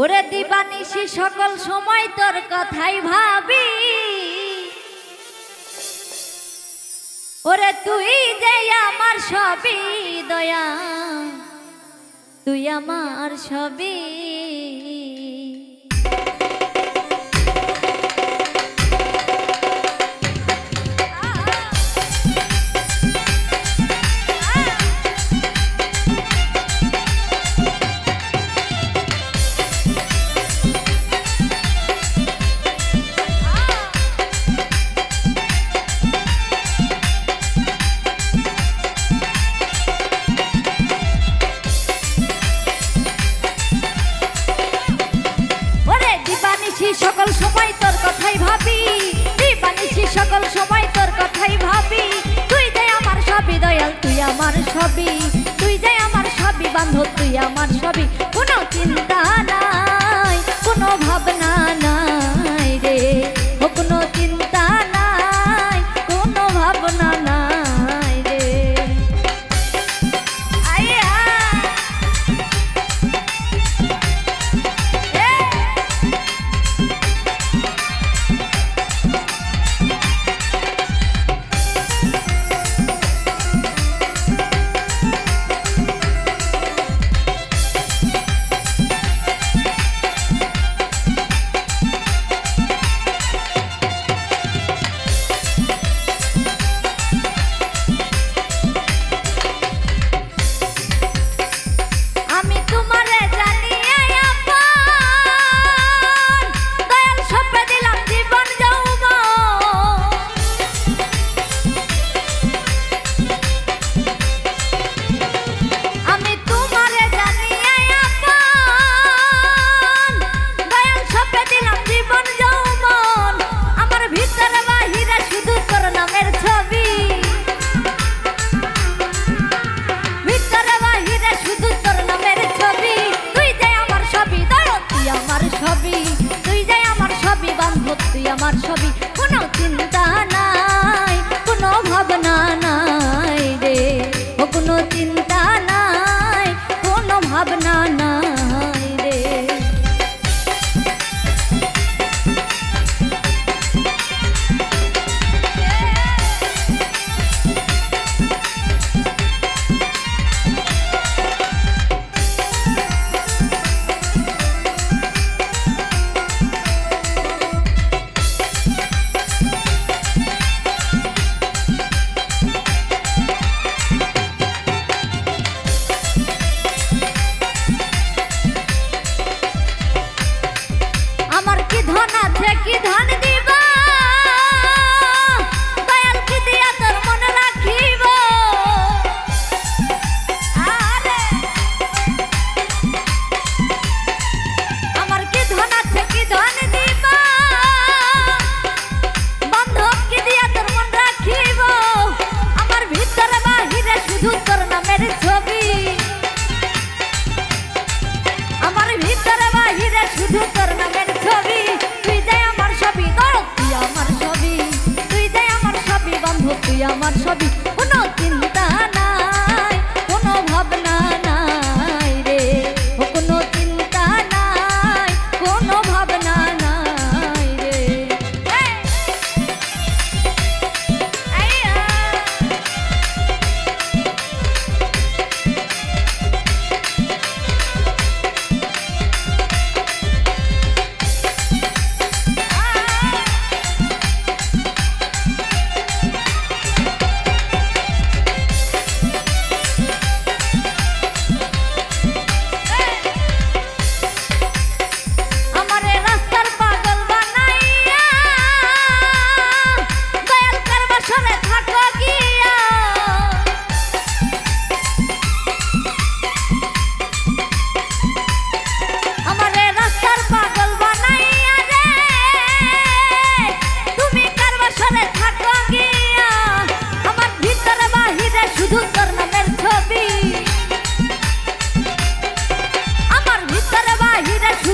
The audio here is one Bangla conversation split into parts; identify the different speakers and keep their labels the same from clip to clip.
Speaker 1: ওরে দিবানিশি সকল সময় তোর কথাই ভাবি। ওরে তুই যে আমার সবই দয়া, তুই আমার সবই money.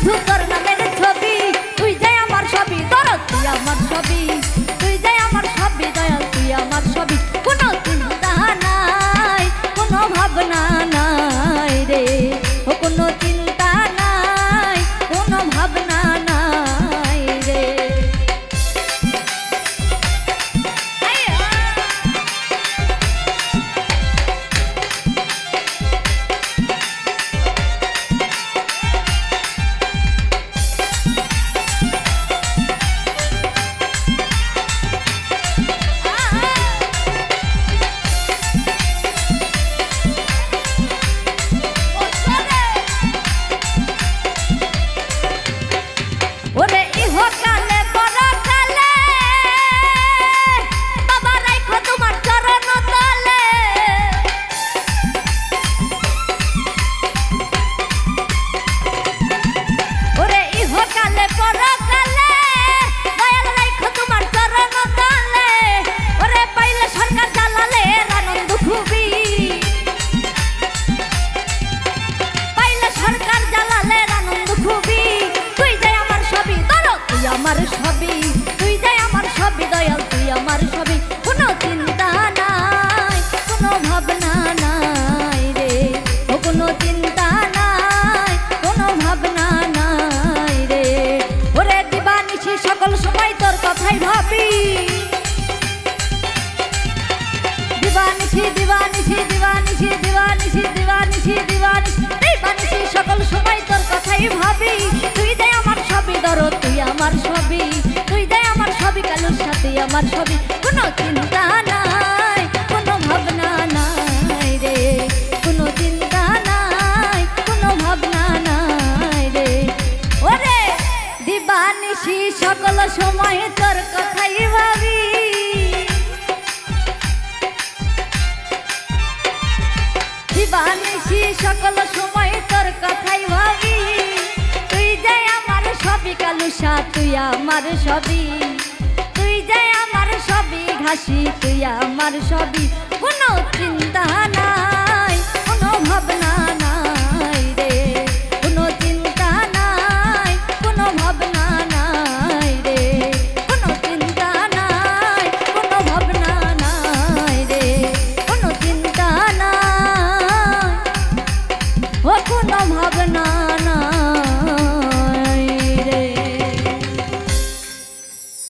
Speaker 1: শুধু তোর নামের ছবি তুই যে আমার ছবি তোর তুই আমার ছবি? ভাবি, তুই দে আমার সবই ধরো, তুই আমার সবই তুই দে আমার সবই কালোর সাথে আমার সবই কোনো চিন্তা নাই, কোনো ভাবনা নাই রে। কোনো চিন্তা নাই, কোনো ভাবনা নাই রে। ওরে দিবানিশি, সকল সময় তোর কথাই ভাবি। সকল সময় কালুসা তুই আমার সবই। তুই যাই আমার সবই ঘাসি তুই আমার সবই।